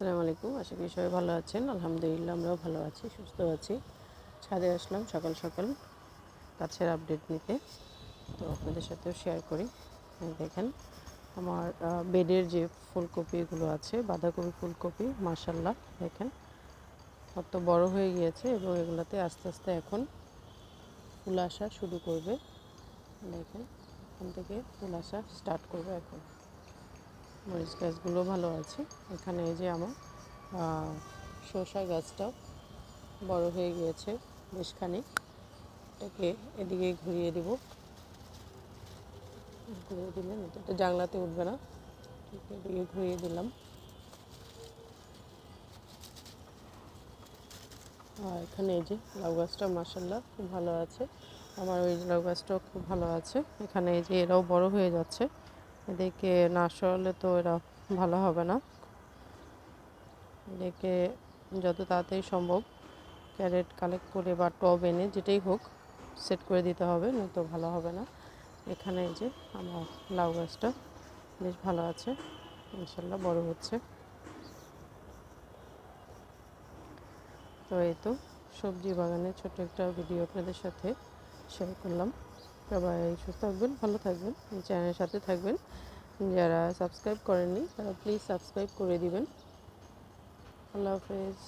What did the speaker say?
আসসালামু আলাইকুম। আশা করি সবাই ভালো আছেন। আলহামদুলিল্লাহ আমরাও ভালো আছি, সুস্থ আছি। ছাদে আসলাম সকাল সকাল গাছের আপডেট নিতে। তো আপনাদের সাথেও শেয়ার করি। দেখেন, আমার বেডের যে ফুলকপিগুলো আছে, বাঁধাকপি ফুলকপি মাসাল্লাহ দেখেন। কত বড় হয়ে গিয়েছে এবং এগুলোতে আস্তে আস্তে এখন ফুল আসা শুরু করবে। দেখেন, এখান থেকে ফুল আসা স্টার্ট করবে এখন। মরিচ গাছগুলো ভালো আছে। এখানে এই যে আমার শসা গাছটাও বড় হয়ে গিয়েছে বেশ খানিক। এটাকে এদিকে ঘুরিয়ে দিব। ঘুরিয়ে দিলে এটা জানলাতে উঠবে না। এদিকে ঘুরিয়ে দিলাম। আর এখানে এই যে লাউ গাছটা মাসাল্লাহ খুব ভালো আছে। আমার ওই লাউ গাছটাও খুব ভালো আছে। এখানে এই যে এরাও বড় হয়ে যাচ্ছে। এদেরকে না সরালে তো এরা ভালো হবে না। এদেরকে যত তাড়াতাড়ি সম্ভব ক্যারেট কালেক্ট করে বা টব এনে যেটাই হোক সেট করে দিতে হবে, নয়তো ভালো হবে না। এখানে এই যে আমার লাউ গাছটা বেশ ভালো আছে, ইনশাল্লাহ বড় হচ্ছে। তো এই তো সবজি বাগানের ছোট একটা ভিডিও আপনাদের সাথে শেয়ার করলাম। সবাই সুস্থ থাকবেন, ভালো থাকবেন। চ্যানেলের সাথে থাকবেন। যারা সাবস্ক্রাইব করেননি, তারা প্লিজ সাবস্ক্রাইব করে দিবেন। আল্লাহ হাফেজ।